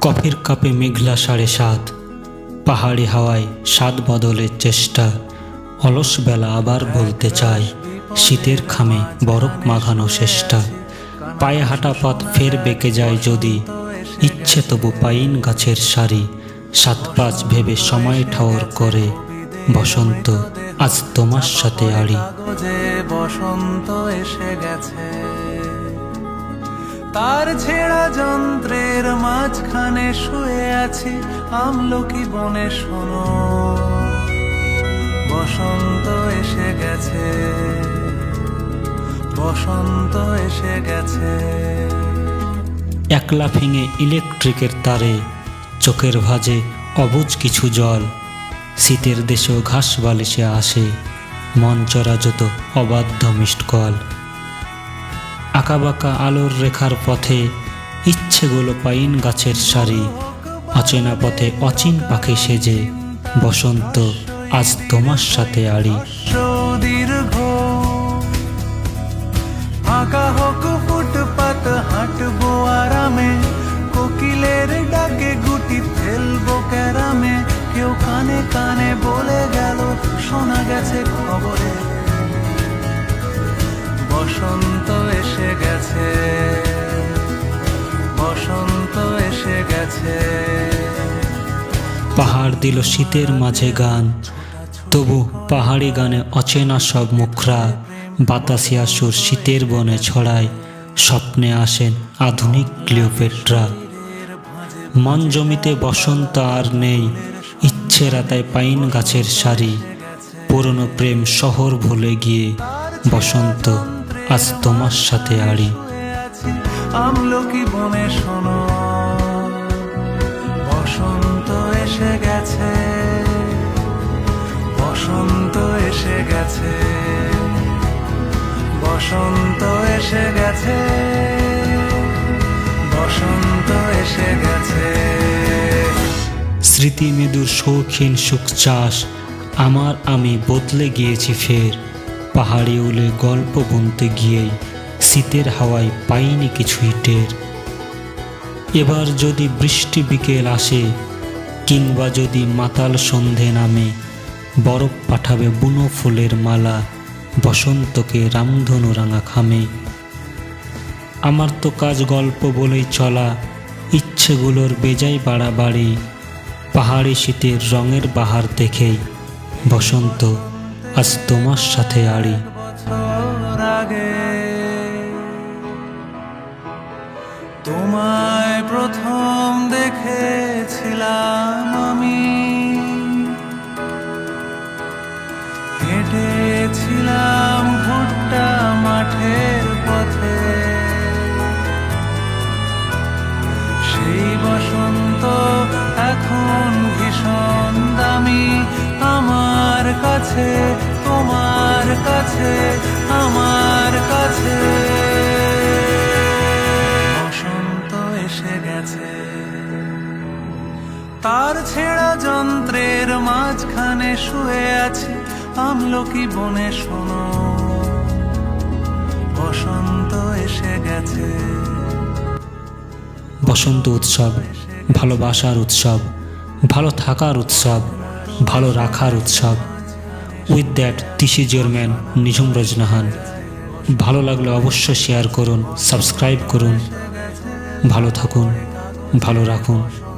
কফির কাপে মেঘলা সাড়ে সাত, পাহাড়ি হাওয়ায় স্বাদ বদলের চেষ্টা, অলস বেলা আবার বলতে চাই শীতের খামে বরফ মাখানো চেষ্টা পায়ে হাঁটা পথ ফের বেঁকে যায় যদি, ইচ্ছে তবু পাইন গাছের সারি, সাত পাঁচ ভেবে সময় ঠাওর করে, বসন্ত, আজ তোমার সাথে আড়ি। বসন্ত এসে গেছে। তার ছেঁড়া যন্ত্রের মাঝখানে শুয়ে আছি আমলকি বনে শোনো। বসন্ত এসে গেছে, বসন্ত এসে গেছে। একলা ভেঙে ইলেকট্রিকের তারে, চোখের ভাজে অবুজ কিছু জল। শীতের দেশেও ঘাস বালিশে আসে, মন চড়া যত অবাধ্য মিষ্ট কল। আঁকাবাঁকা আলোর রেখার পথে ইচ্ছেগুলো পাইন গাছের সারি। অচেনা পথে অচিন পাখি সেজে, বসন্ত, আজ তোমার সাথে আড়ি। দীর্ঘ ফাঁকা হোক ফুটপাত, হাঁটবো আরামে, কোকিলের ডাকে গুটি ফেলব ক্যারামে। কেউ কানে কানে বলে গেল, শোনা গেছে খবরে। বসন্ত পাহাড় দিল শীতের মাঝে গান তবু পাহাড়ি গানে অচেনা সব মুখরা বাতাসিয়া সুর শীতের বনে ছড়ায় স্বপ্নে আসেন আধুনিক ক্লিওপেট্রা। মন জমিতে বসন্ত আর নেই ইচ্ছে রাতায় পাইন গাছের সারি পুরনো প্রেম শহর ভুলে গিয়ে বসন্ত আজ তোমার সাথে আড়ি। আমলকি বনে শোনো। বসন্ত এসে গেছে, বসন্ত এসে গেছে, বসন্ত এসে গেছে, বসন্ত এসে গেছে। স্মৃতি মৃদুর শৌখিন সুখ চাষ, আমার আমি বদলে গিয়েছি ফের। পাহাড়ি উলে গল্প বুনতে গিয়েই শীতের হাওয়ায় পাইনি কিছুই টের। এবার যদি বৃষ্টি বিকেল আসে, কিংবা যদি মাতাল সন্ধে নামে, বরফ পাঠাবে বুনো ফুলের মালা, বসন্তকে রামধনু রাঙা খামে। আমার তো কাজ গল্প বলেই চলা, ইচ্ছেগুলোর বেজায় বাড়াবাড়ি, পাহাড়ি শীতের রঙের বাহার দেখেই। বসন্ত, আজ তোমার সাথে আড়ি। তোমায় প্রথম দেখেছিলাম আমি। হেঁটেছিলাম ভুট্টা মাঠের পথে। সেই বসন্ত এখন ভীষণ দামি। আমার কাছে, তোমার কাছে, আমার তার ছেঁড়া যন্ত্রের মাঝখানে শুয়ে আছি। আমলকি বনে শোনো, বসন্ত এসে গেছে। বসন্ত উৎসব, ভালোবাসার উৎসব, ভালো থাকার উৎসব, ভালো রাখার উৎসব। With that this is your man Nijhum রজনাহান ভালো লাগলে অবশ্যই শেয়ার করুন সাবস্ক্রাইব করুন। ভালো থাকুন, ভালো রাখুন।